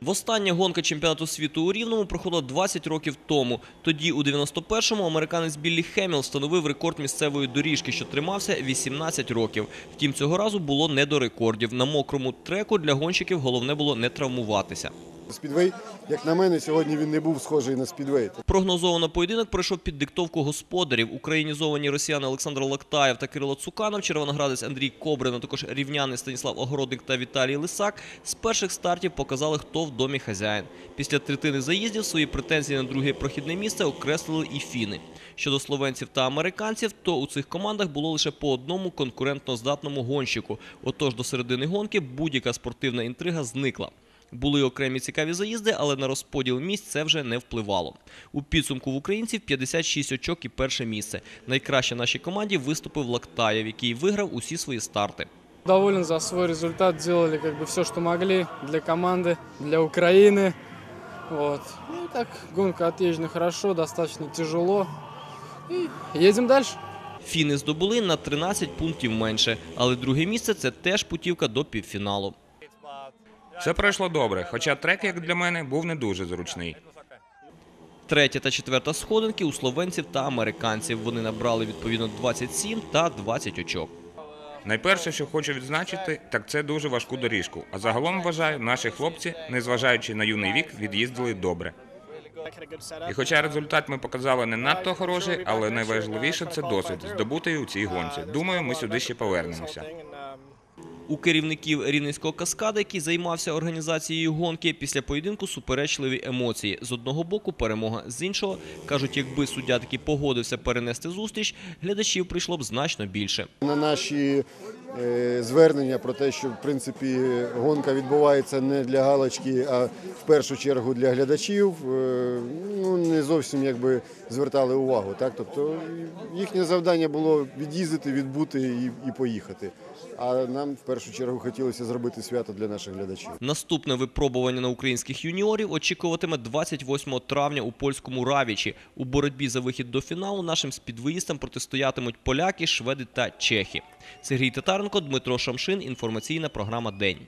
Востаннє гонка чемпіонату світу у Рівному проходила 20 років тому. Тоді, у 91-му, американець Біллі Хеміл встановив рекорд місцевої доріжки, що тримався 18 років. Втім, цього разу було не до рекордів. На мокрому треку для гонщиків головне було не травмуватися. Спідвей, як на мене, сьогодні він не був схожий на спідвей. Прогнозовано поєдинок пройшов під диктовку господарів. Українізовані росіяни Олександр Лактаєв та Кирило Цуканов, червоноградець Андрій Кобрин, а також рівняни Станіслав Огородник та Віталій Лисак з перших стартів показали, хто в домі хазяїн. Після третини заїздів свої претензії на друге прохідне місце окреслили і фіни. Щодо словенців та американців, то у цих командах було лише по одному конкурентно здатному гонщику. Отож, до середини гонки будь-яка спортивна інтрига зникла. Були окремі цікаві заїзди, але на розподіл місць це вже не впливало. У підсумку в українців 56 очок і перше місце. Найкраще нашій команді виступив Лактаєв, який виграв усі свої старти. Доволен за свой результат, делали как бы все, что могли для команды, для Украины. Вот. Ну и так, гонка отъезжена хорошо, достаточно тяжело. И едем дальше. Фіни здобули на 13 пунктів менше, але друге місце це теж путівка до півфіналу. Все пройшло добре, хоча трек, як для мене, був не дуже зручний. Третя та четверта сходинки у словенців та американців. Вони набрали відповідно 27 та 20 очок. Найперше, що хочу відзначити, так це дуже важку доріжку. А загалом вважаю, наші хлопці, незважаючи на юний вік, від'їздили добре. І хоча результат ми показали не надто хороший, але найважливіше це досвід, здобутий у цій гонці. Думаю, ми сюди ще повернемося. У керівників рівненського каскада, який займався організацією гонки, після поєдинку суперечливі емоції. З одного боку перемога, з іншого кажуть, якби суддя таки погодився перенести зустріч, глядачів прийшло б значно більше. На наші е, звернення про те, що в принципі гонка відбувається не для галочки, а в першу чергу для глядачів, е, не зовсім якби звертали увагу. Так, тобто їхнє завдання було від'їздити, відбути і, і поїхати. А нам в першу чергу хотілося зробити свято для наших глядачів. Наступне випробування на українських юніорів очікуватиме 28 травня у польському Равічі. У боротьбі за вихід до фіналу нашим спідвоїстам протистоятимуть поляки, шведи та чехи. Сергій Татаренко, Дмитро Шамшин. Інформаційна програма День.